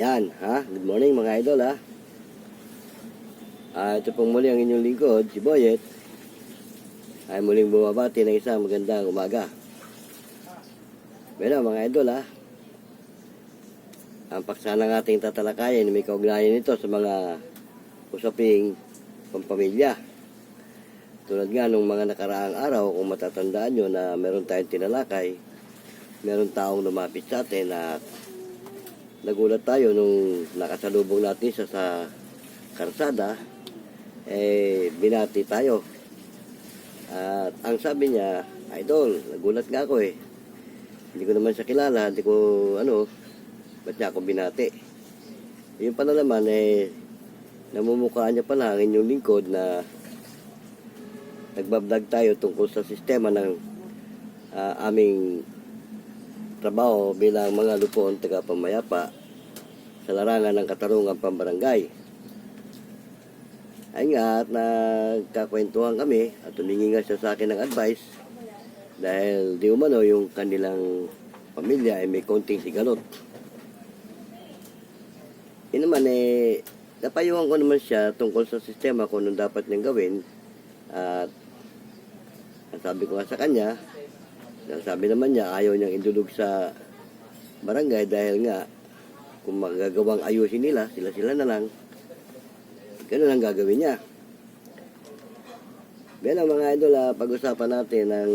Yan, ha? Good morning mga idol, ha? Ah, ito pong muli ang inyong lingkod, si Boyet. Ay muling bumabati ng isang magandang umaga. Bueno, mga idol, ha? Ang paksa ng ating tatalakayin, may kaugnayan nito sa mga usaping pampamilya. Tulad nga nung mga nakaraang araw, kung matatandaan nyo na meron tayong tinalakay, meron taong lumapit sa atin at nagulat tayo nung nakasalubong natin siya sa karsada, eh, binati tayo. At ang sabi niya, Idol, nagulat nga ako eh. Hindi ko naman siya kilala, hindi ko, ano, ba't niya ako binati? Yung pala naman, eh, namumukhaan niya pala ang inyong lingkod na nagbablog tayo tungkol sa sistema ng ah, aming trabaho bilang mga lupon taga pamayapa sa larangan ng katarungan pambarangay. Ay nga, at nagkakwentuhan kami at tumingi nga siya sa akin ng advice dahil di umano yung kanilang pamilya ay may konting sigalot. Yun naman eh, napayuhan ko naman siya tungkol sa sistema kung anong dapat niyang gawin at sabi ko nga sa kanya, ang sabi naman niya ayaw niyang indulog sa barangay dahil nga kung magagawang ayusin nila, sila-sila na lang, ganun ang gagawin niya. Bilang mga idol, ah, pag-usapan natin ang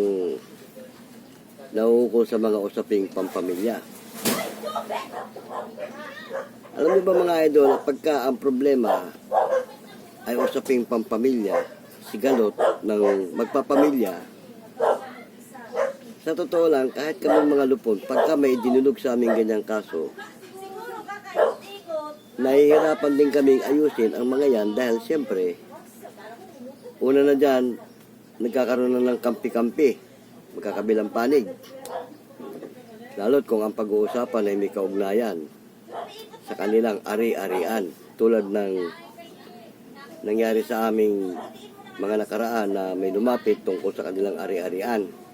nauukol sa mga usaping pampamilya. Alam niyo ba mga idol, pagka ang problema ay usaping pampamilya, sigalot ng magpapamilya, sa totoo lang, kahit kami mga lupon, pagka may dinulog sa aming ganyang kaso, nahihirapan din kaming ayusin ang mga yan dahil siyempre, una na dyan, nagkakaroon na ng kampi-kampi, magkakabilang panig. Lalo't kung ang pag-uusapan ay may kaugnayan sa kanilang ari-arian, tulad ng nangyari sa aming mga nakaraan na may lumapit tungkol sa kanilang ari-arian.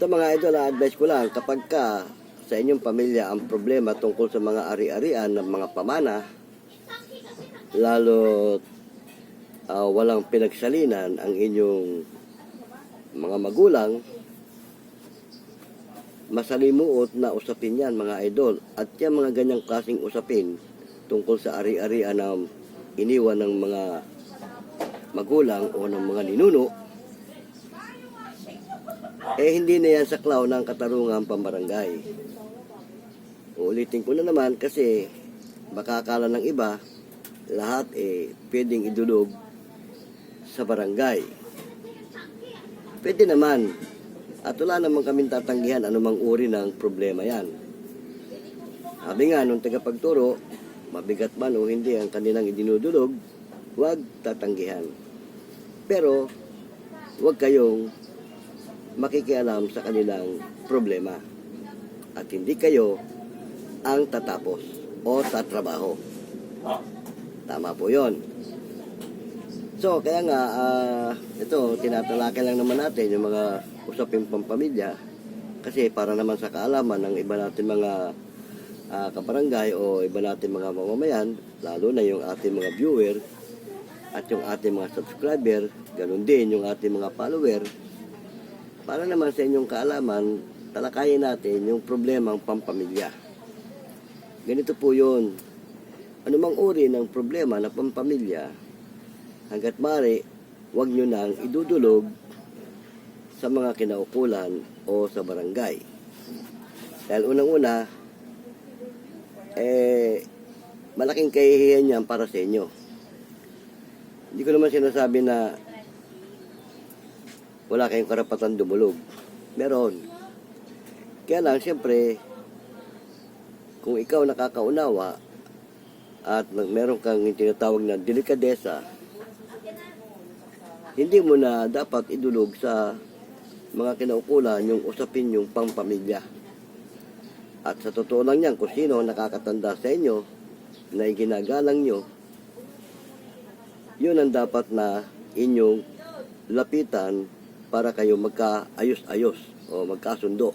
Ito mga idol, ah, advice ko lang, kapag ka sa inyong pamilya ang problema tungkol sa mga ari-arian ng mga pamana, lalo ah, walang pinagsalinan ang inyong mga magulang, masalimuot na usapin yan mga idol. At yan mga ganyang klaseng usapin tungkol sa ari-arian na iniwan ng mga magulang o ng mga ninuno, eh hindi na yan saklaw ng katarungan pambarangay. Uulitin ko na naman kasi baka akala ng iba, lahat eh pwedeng idulog sa barangay. Pwede naman. At wala naman kaming tatanggihan anumang uri ng problema yan. Sabi nga nung tagapagturo, mabigat man o hindi ang kanilang idinudulog, huwag tatanggihan. Pero, huwag kayong makikialam sa kanilang problema. At hindi kayo ang tatapos o tatrabaho. Tama po yon. So, kaya nga, ah, ito, tinatalakay lang naman natin yung mga usaping pampamilya kasi para naman sa kaalaman ng iba natin mga ah, kabarangay o iba natin mga mamamayan, lalo na yung ating mga viewer at yung ating mga subscriber, ganun din yung ating mga follower, para naman sa inyong kaalaman, talakayin natin yung problemang pampamilya. Ganito po yun. Anumang uri ng problema na pampamilya, hanggat mari, huwag nyo nang idudulog sa mga kinaukulan o sa barangay. Dahil unang-una, eh, malaking kahihiyan yan para sa inyo. Hindi ko naman sinasabi na wala kayong karapatan dumulog. Meron. Kaya lang, siyempre, kung ikaw nakakaunawa at meron kang tinatawag na delikadesa, hindi mo na dapat idulog sa mga kinaukulan yung usapin yung pangpamilya. At sa totoo lang yan, kung sino nakakatanda sa inyo na iginagalang nyo, yun ang dapat na inyong lapitan para kayo magkaayos-ayos o magkasundo.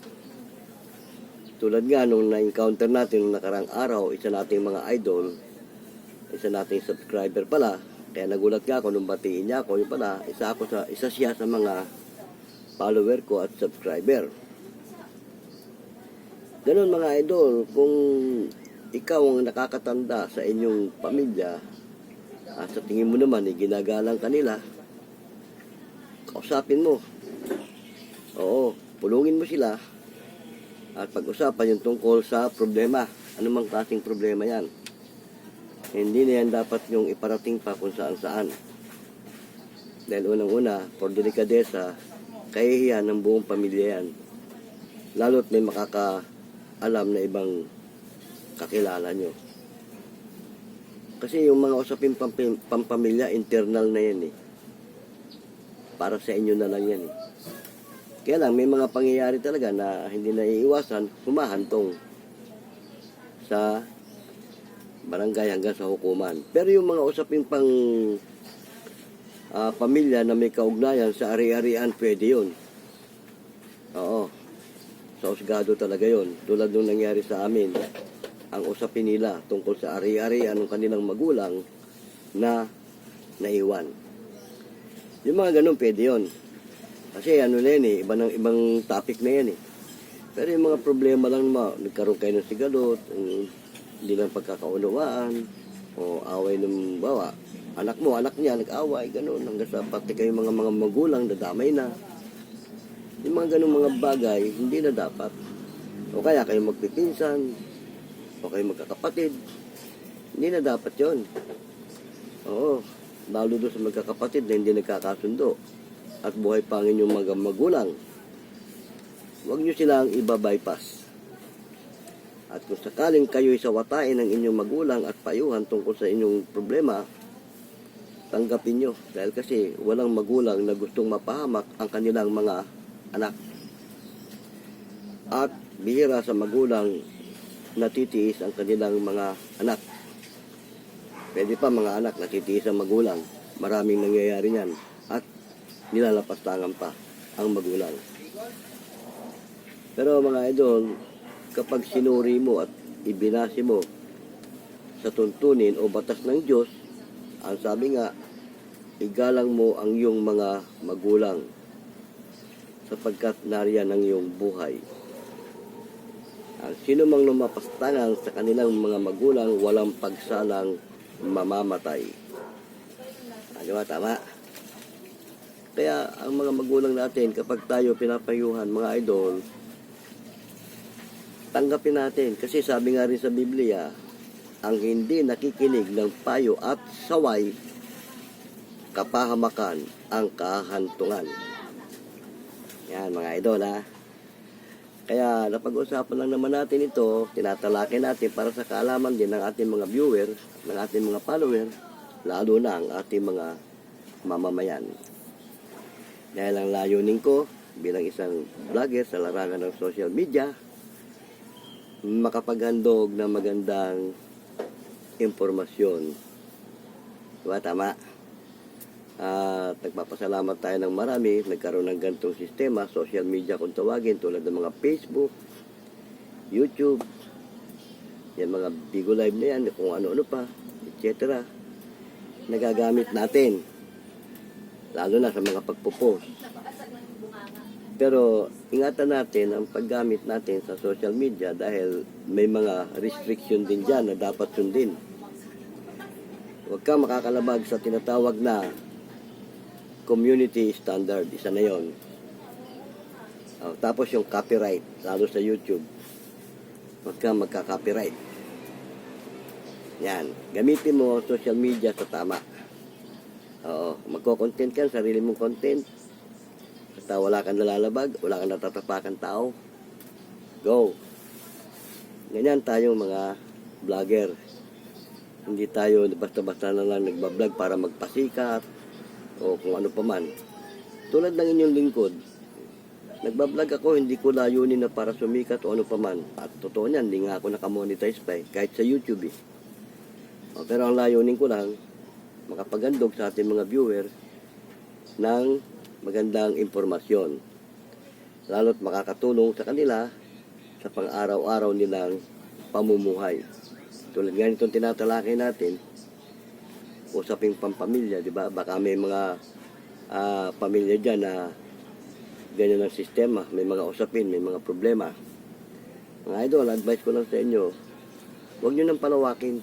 Tulad nga nung na-encounter natin nung nakarang araw, isa nating mga idol, isa nating subscriber pala, kaya nagulat nga ako nung batiin niya ako, yung pala, isa ako sa, isa siya sa mga follower ko at subscriber. Ganun mga idol, kung ikaw ang nakakatanda sa inyong pamilya, at sa tingin mo naman, eh, ginagalang kanila, kausapin mo. Oo, pulungin mo sila at pag-usapan yung tungkol sa problema. Ano mang klaseng problema yan. Hindi na yan dapat yung iparating pa kung saan saan. Dahil unang-una, for delikadesa, kahihiyan ng buong pamilya yan. Lalo't may makakaalam na ibang kakilala nyo. Kasi yung mga usapin pampam- pampamilya, internal na yan eh. Para sa inyo na lang yan eh. Kaya lang, may mga pangyayari talaga na hindi na iiwasan, humahantong sa barangay hanggang sa hukuman. Pero yung mga usapin pang ah, pamilya na may kaugnayan sa ari-arian, pwede yun. Oo. Sa usgado talaga yun. Tulad nung nangyari sa amin, ang usapin nila tungkol sa ari-arian ng kanilang magulang na naiwan. Yung mga ganun, pwede yun. Kasi ano na yan eh, iba ng, ibang topic na yan eh. Pero yung mga problema lang ma, nagkaroon kayo ng sigalot, hindi lang pagkakaunawaan, o away ng bawa, anak mo, anak niya, nag-away, ganun, hanggang sa pati kayo mga mga magulang, dadamay na. Yung mga ganun mga bagay, hindi na dapat. O kaya kayo magpipinsan, o kayo magkakapatid, hindi na dapat yon. Oo, lalo doon sa magkakapatid na hindi nagkakasundo at buhay pa ang inyong mga magulang. Huwag nyo silang iba-bypass. At kung sakaling kayo'y sawatain ng inyong magulang at payuhan tungkol sa inyong problema, tanggapin nyo. Dahil kasi walang magulang na gustong mapahamak ang kanilang mga anak. At bihira sa magulang natitiis ang kanilang mga anak. Pwede pa mga anak natitiis ang magulang. Maraming nangyayari niyan. At nilalapastangan pa ang magulang. Pero mga idol, kapag sinuri mo at ibinasi mo sa tuntunin o batas ng Diyos, ang sabi nga, igalang mo ang iyong mga magulang sapagkat nariyan ang iyong buhay. Ang sino mang lumapastangan sa kanilang mga magulang, walang pagsalang mamamatay. Ano ba, tama? Kaya ang mga magulang natin, kapag tayo pinapayuhan, mga idol, tanggapin natin. Kasi sabi nga rin sa Biblia, ang hindi nakikinig ng payo at saway, kapahamakan ang kahantungan. Yan mga idol ha. Kaya napag-usapan lang naman natin ito, tinatalakay natin para sa kaalaman din ng ating mga viewer, ng ating mga follower, lalo na ang ating mga mamamayan. Dahil ang layunin ko bilang isang vlogger sa larangan ng social media, makapaghandog ng magandang impormasyon. Diba, tama? At nagpapasalamat tayo ng marami, nagkaroon ng gantong sistema, social media kung tawagin, tulad ng mga Facebook, YouTube, yan mga Bigo Live na yan, kung ano-ano pa, etc. Nagagamit natin, lalo na sa mga pagpo-post. Pero ingatan natin ang paggamit natin sa social media dahil may mga restriction din dyan na dapat sundin. Huwag ka makakalabag sa tinatawag na community standard. Isa na yon. Oh, tapos yung copyright, lalo sa YouTube. Huwag ka magka-copyright. Yan. Gamitin mo social media sa tama. Oo. Magko-content ka, sarili mong content. Basta wala kang nalalabag, wala kang natatapakan tao. Go. Ganyan tayong mga vlogger. Hindi tayo basta-basta na lang nagbablog para magpasikat o kung ano pa man. Tulad ng inyong lingkod, nagbablog ako, hindi ko layunin na para sumikat o ano pa man. At totoo niyan, hindi nga ako nakamonetize pa eh, kahit sa YouTube eh. O, pero ang layunin ko lang, makapagandog sa ating mga viewer ng magandang impormasyon. Lalo't makakatulong sa kanila sa pang-araw-araw nilang pamumuhay. Tulad nga nitong tinatalakay natin, usaping pampamilya, di ba? Baka may mga ah, pamilya dyan na ganyan ang sistema, may mga usapin, may mga problema. Mga idol, advice ko lang sa inyo, huwag nyo nang palawakin.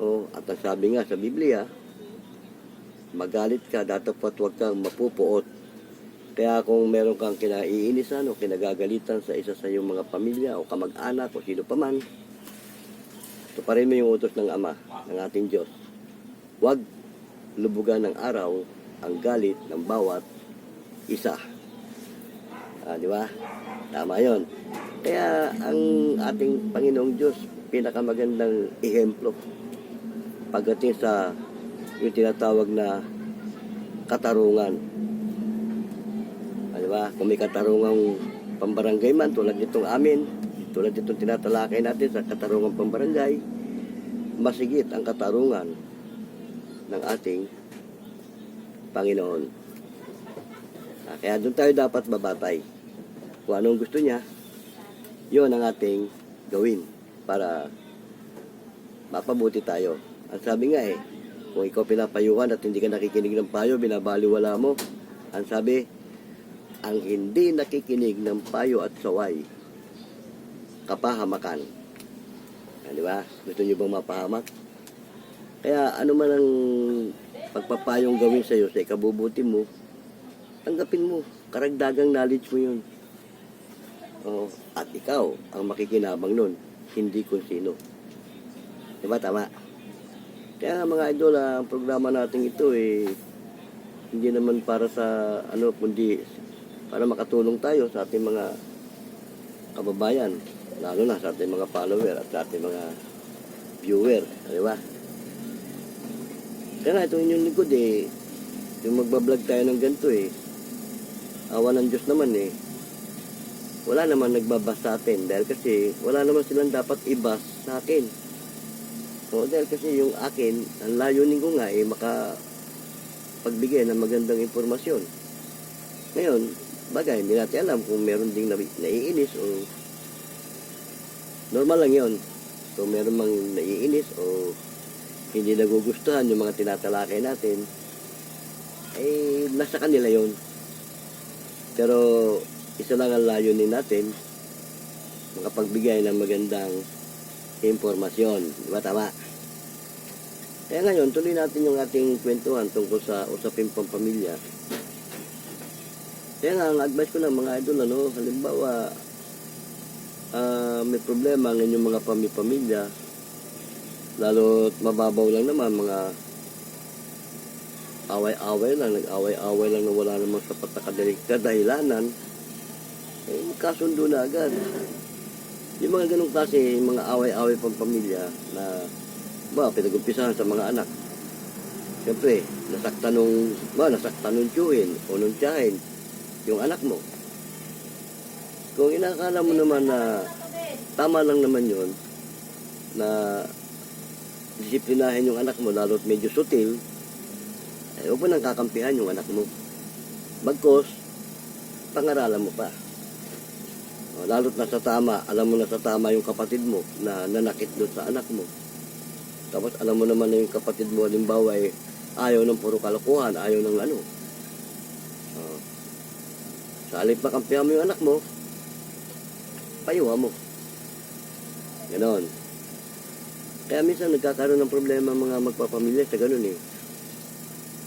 O, at ang sabi nga sa Biblia, magalit ka, datapat huwag kang mapupuot. Kaya kung meron kang kinaiinisan o kinagagalitan sa isa sa iyong mga pamilya o kamag-anak o sino pa man, tuparin mo yung utos ng Ama, ng ating Diyos. Huwag lubugan ng araw ang galit ng bawat isa. Ah, di ba? Tama yon. Kaya ang ating Panginoong Diyos, pinakamagandang ehemplo pagdating sa yung tinatawag na katarungan. Ah, ba? Kung may katarungang pambarangay man, tulad nitong amin, tulad nitong tinatalakay natin sa katarungang pambarangay, masigit ang katarungan ng ating Panginoon. Ah, kaya doon tayo dapat babatay. Kung anong gusto niya, yun ang ating gawin para mapabuti tayo. Ang sabi nga eh, kung ikaw pinapayuhan at hindi ka nakikinig ng payo, binabaliwala mo. Ang sabi, ang hindi nakikinig ng payo at saway, kapahamakan. Ah, di ba? Gusto niyo bang mapahamak? Kaya ano man ang pagpapayong gawin sa iyo sa ikabubuti mo, tanggapin mo. Karagdagang knowledge mo yun. Oo. At ikaw ang makikinabang nun, hindi kung sino. Diba tama? Kaya mga idol, ah, ang programa natin ito eh, hindi naman para sa ano, kundi para makatulong tayo sa ating mga kababayan, lalo na sa ating mga follower at sa ating mga viewer, di ba? Kaya nga, ito inyong likod eh, yung magbablog tayo ng ganito eh, awa ng Diyos naman eh, wala naman nagbabas sa atin dahil kasi wala naman silang dapat ibas sa akin. O dahil kasi yung akin, ang layunin ko nga eh, maka pagbigay ng magandang impormasyon. Ngayon, bagay, hindi natin alam kung meron ding nabi- naiinis o normal lang yon Kung meron mang naiinis o hindi nagugustuhan yung mga tinatalakay natin, eh, nasa kanila yon Pero, isa lang ang layunin natin, makapagbigay ng magandang impormasyon. Di ba tama? Kaya ngayon, tuloy natin yung ating kwentuhan tungkol sa usapin pampamilya. Kaya nga, ang advice ko lang mga idol, ano, halimbawa, ah, may problema ang inyong mga pamilya, lalo mababaw lang naman, mga away-away lang, nag-away-away lang na wala namang sapat na kadali- kadahilanan, eh, magkasundo na agad. Yung mga ganong klase, yung mga away-away pang pamilya na ba, pinag-umpisahan sa mga anak. Siyempre, nasaktan nung, ba, nasaktan nung tiyuhin o nung tiyahin yung anak mo. Kung inakala mo naman na tama lang naman yon na disiplinahin yung anak mo lalo't medyo sutil, eh, huwag mo nang kakampihan yung anak mo. Bagkos, pangaralan mo pa. O, lalo't nasa tama, alam mo na sa tama yung kapatid mo na nanakit doon sa anak mo. Tapos alam mo naman na yung kapatid mo, halimbawa ay ayaw ng puro kalokohan, ayaw ng ano. O, sa halip na kampihan mo yung anak mo, payuha mo. Ganon. Kaya minsan nagkakaroon ng problema mga magpapamilya sa ganun eh.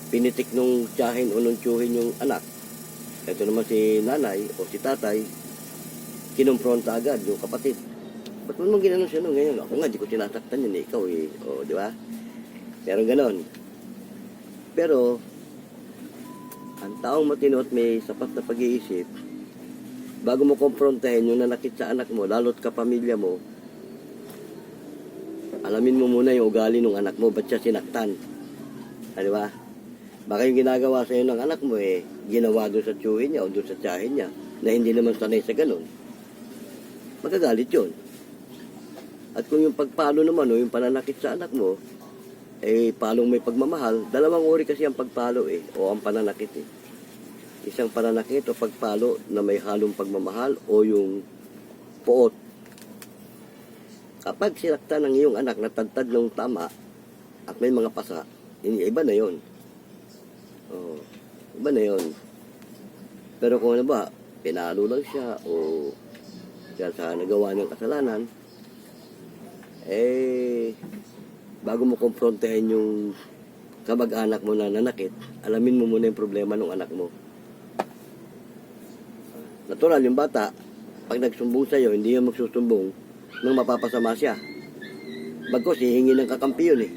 Pinitik nung tiyahin o nung tiyuhin yung anak. Ito naman si nanay o si tatay, kinumpronta agad yung kapatid. Ba't mo naman ginano siya nung ngayon? Ako nga, di ko tinasaktan yun eh. Ikaw eh. O, di ba? Meron ganon. Pero, ang taong matino at may sapat na pag-iisip, bago mo komprontahin yung nanakit sa anak mo, lalo't kapamilya mo, alamin mo muna yung ugali ng anak mo, ba't siya sinaktan? Ah, di ba? Baka yung ginagawa sa ng anak mo eh, ginawa doon sa tiyuhin niya o doon sa tiyahin niya na hindi naman sanay sa ganun. Magagalit yun. At kung yung pagpalo naman o yung pananakit sa anak mo, eh palong may pagmamahal, dalawang uri kasi ang pagpalo eh, o ang pananakit eh. isang pananakit o pagpalo na may halong pagmamahal o yung poot. Kapag sinaktan ng iyong anak na tagtad ng tama at may mga pasa, iba na yon. Oh, iba na yon. Pero kung ano ba, pinalo lang siya o dahil sa nagawa niyang kasalanan, eh, bago mo kumprontahin yung kamag-anak mo na nanakit, alamin mo muna yung problema ng anak mo. Natural, yung bata, pag nagsumbong sa'yo, hindi yan magsusumbong nang mapapasama siya. Bagkos, hihingi ng kakampi yun eh.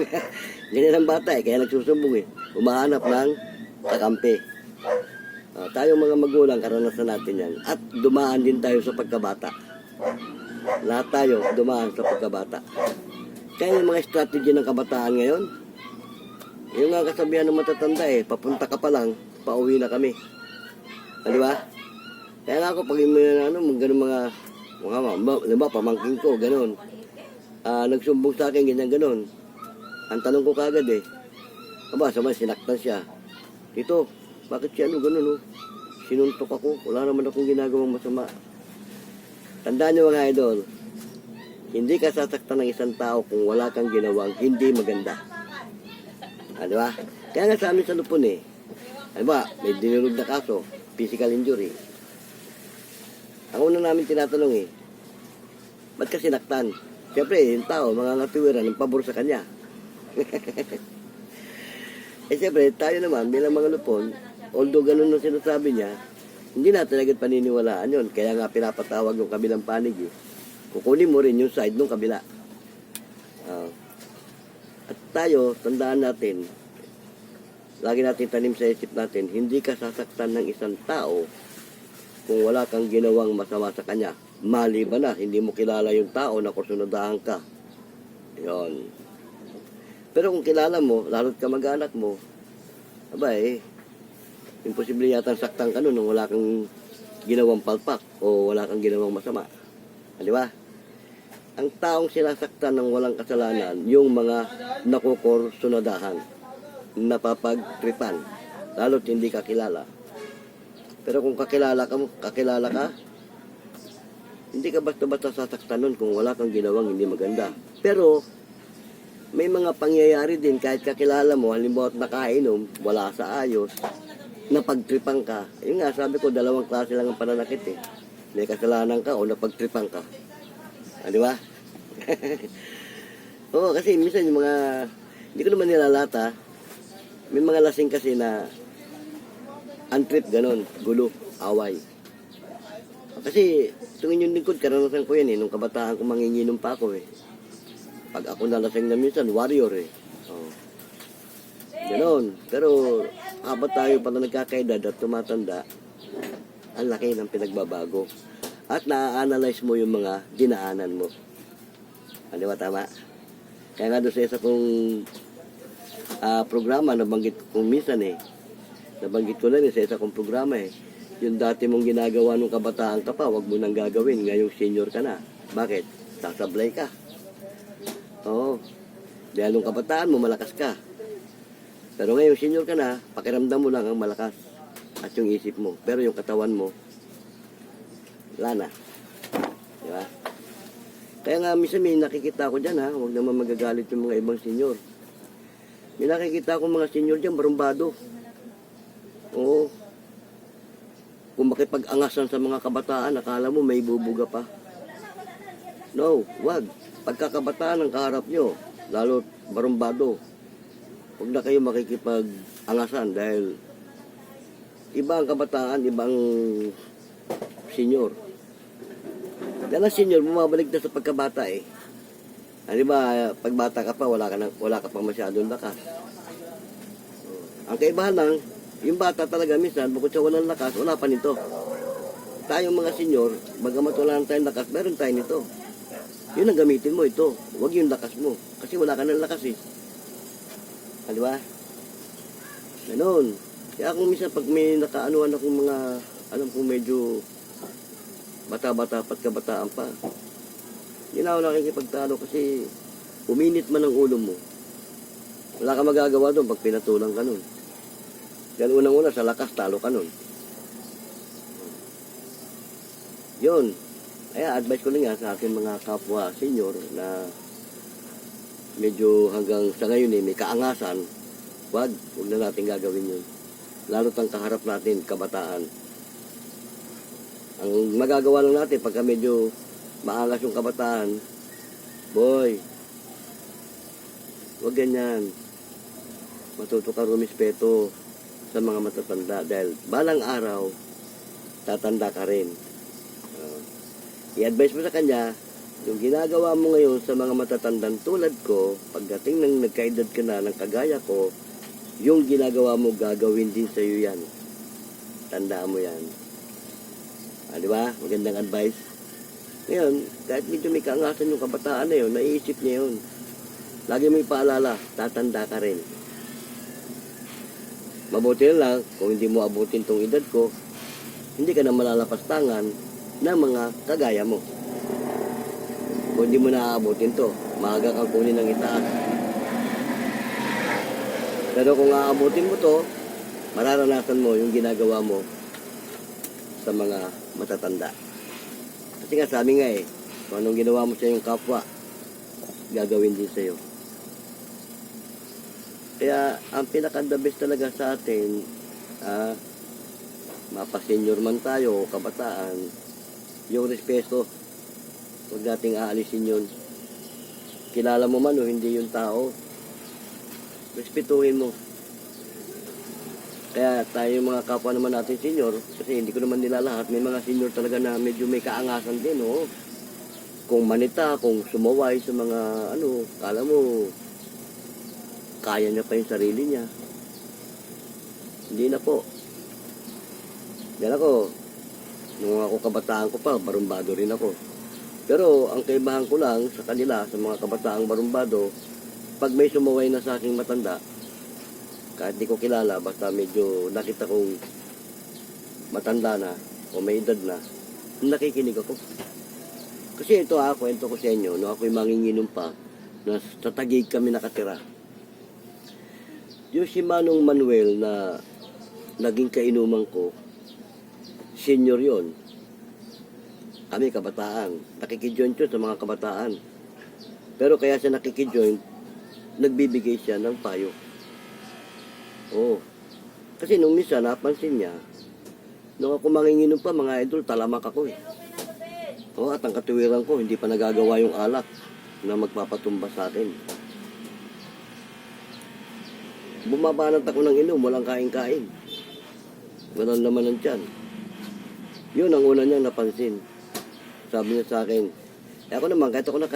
Ganyan ang bata eh, kaya nagsusumbong eh. Umahanap ng kakampi. Ah, tayo mga magulang, karanasan natin yan. At dumaan din tayo sa pagkabata. Lahat tayo dumaan sa pagkabata. Kaya yung mga strategy ng kabataan ngayon, yung nga kasabihan ng matatanda eh, papunta ka pa lang, pauwi na kami. Di ba? Kaya nga ako, pag yung ano, mga, mga, mga, lima, pamangking ko, ganun. Ah, nagsumbong sa akin, ganyan, ganun. Ang tanong ko kagad eh, aba, sama, sinaktan siya. Tito, bakit siya ano, ganun, oh? Sinuntok ako, wala naman akong ginagawang masama. Tandaan niyo mga idol, hindi ka sasaktan ng isang tao kung wala kang ginawang hindi maganda. Ah, di ba? Kaya nga sa amin sa Lupon eh, ano ba, may dinurog na kaso, physical injury. Ang una namin tinatanong eh, ba't ka sinaktan? Siyempre, yung tao, mga ngatiwiran, ng pabor sa kanya. eh siyempre, tayo naman, bilang mga Lupon, although ganun ang sinasabi niya, hindi natin agad paniniwalaan yon Kaya nga pinapatawag yung kabilang panig eh. Kukunin mo rin yung side ng kabila. Ah. at tayo, tandaan natin, lagi natin tanim sa isip natin, hindi ka sasaktan ng isang tao kung wala kang ginawang masama sa kanya. Maliban na, hindi mo kilala yung tao na kursunadahan ka. Yon. Pero kung kilala mo, lalo't ka mag-anak mo, aba imposible yata saktan ka nun nung wala kang ginawang palpak o wala kang ginawang masama. Ah, Di ba? Ang taong sinasaktan ng walang kasalanan, yung mga nakukursunadahan, napapagtripan, lalo't hindi ka kilala. Pero kung kakilala ka mo, kakilala ka, hindi ka basta-basta sasaktan nun kung wala kang ginawang hindi maganda. Pero, may mga pangyayari din kahit kakilala mo, halimbawa nakainom, wala sa ayos, napagtripan ka. Yun nga, sabi ko, dalawang klase lang ang pananakit eh. May kasalanan ka o napagtripan ka. Ah, di ba? Oo, kasi minsan yung mga, hindi ko naman nilalata, may mga lasing kasi na untrip ganon, gulo, away. Kasi tingin yung lingkod, karanasan ko yan eh, nung kabataan ko manginginom pa ako eh. Pag ako nalasing na minsan, warrior eh. Oo. Ganon. Pero habang tayo pala nagkakaedad at tumatanda, ang laki ng pinagbabago. At na-analyze mo yung mga dinaanan mo. Ano ba tama? Kaya nga doon sa isa kong ah, programa, nabanggit ko minsan eh. Nabanggit ko na rin sa isa kong programa eh. Yung dati mong ginagawa nung kabataan ka pa, wag mo nang gagawin. Ngayong senior ka na. Bakit? Sasablay ka. Oo. Dahil nung kabataan mo, malakas ka. Pero ngayon, senior ka na, pakiramdam mo lang ang malakas at yung isip mo. Pero yung katawan mo, wala na. Di ba? Kaya nga, minsan may nakikita ko dyan ha, huwag naman magagalit yung mga ibang senior. May nakikita ko mga senior dyan, barumbado. Oo. Kung makipag-angasan sa mga kabataan, akala mo may bubuga pa. No, wag. Pagkakabataan ang kaharap nyo, lalo barumbado, huwag na kayo makikipag-angasan dahil iba ang kabataan, ibang senior. Dahil ang senior, bumabalik na sa pagkabata eh. Ah, ba, pag bata ka pa, wala ka, na, wala ka pa masyadong lakas. Ang kaibahan lang, yung bata talaga minsan, bukod sa walang lakas, wala pa nito. Tayong mga senior, bagamat wala na tayong lakas, meron tayo nito. Yun ang gamitin mo ito. Huwag yung lakas mo. Kasi wala ka ng lakas eh. Ah, di ba? Ganon. Kaya kung minsan pag may nakaanuan akong mga, alam ko medyo bata-bata pat kabataan pa. Hindi na ako nakikipagtalo kasi uminit man ang ulo mo. Wala ka magagawa doon pag pinatulang ka nun. Dahil unang-una sa lakas, talo ka nun. Yun. Kaya advice ko lang yan sa aking mga kapwa senior na medyo hanggang sa ngayon eh, may kaangasan. Wag, huwag na natin gagawin yun. Lalo't ang kaharap natin, kabataan. Ang magagawa lang natin pagka medyo maangas yung kabataan, boy, wag ganyan. Matuto ka rumispeto sa mga matatanda dahil balang araw, tatanda ka rin. Uh, i-advise mo sa kanya, yung ginagawa mo ngayon sa mga matatandang tulad ko, pagdating ng nagkaedad ka na ng kagaya ko, yung ginagawa mo gagawin din sa iyo yan. Tandaan mo yan. Ah, di ba? Magandang advice. Ngayon, kahit medyo may kaangasan yung kabataan na yun, naiisip niya yun. Lagi mo ipaalala, tatanda ka rin. Mabuti lang, kung hindi mo abutin tong edad ko, hindi ka na malalapastangan ng mga kagaya mo. Kung hindi mo naaabutin to, maaga kang kunin ng itaas. Pero kung aabutin mo to, mararanasan mo yung ginagawa mo sa mga matatanda. Kasi nga sabi nga eh, kung anong ginawa mo sa iyong kapwa, gagawin din sa iyo. Kaya ang pinaka-the best talaga sa atin, ah, mapa-senior man tayo o kabataan, yung respeto, huwag nating aalisin yun. Kilala mo man o hindi yung tao, respetuhin mo. Kaya tayo mga kapwa naman natin senior, kasi hindi ko naman nila lahat, may mga senior talaga na medyo may kaangasan din, oh. Kung manita, kung sumaway sa mga, ano, kala mo, kaya niya pa yung sarili niya. Hindi na po. Yan ako, nung ako kabataan ko pa, barumbado rin ako. Pero ang kaibahan ko lang sa kanila, sa mga kabataang barumbado, pag may sumaway na sa aking matanda, kahit di ko kilala, basta medyo nakita kong matanda na o may edad na, nakikinig ako. Kasi ito ha, kwento ko sa inyo, no, ako'y manginginom pa, na sa Taguig kami nakatira. Yung si Manong Manuel na naging kainuman ko, senior yon. Kami kabataan. Nakikijoin siya sa mga kabataan. Pero kaya siya nakikijoin, nagbibigay siya ng payo. Oo. Kasi nung misa, napansin niya, nung ako manginginom pa, mga idol, talamak ako eh. Oo, at ang katuwiran ko, hindi pa nagagawa yung alak na magpapatumba sa akin. Bumabanat ako ng inom, walang kain-kain. Walang laman ng tiyan. Yun ang una niyang napansin. Sabi niya sa akin, eh ako naman, kahit ako nakain,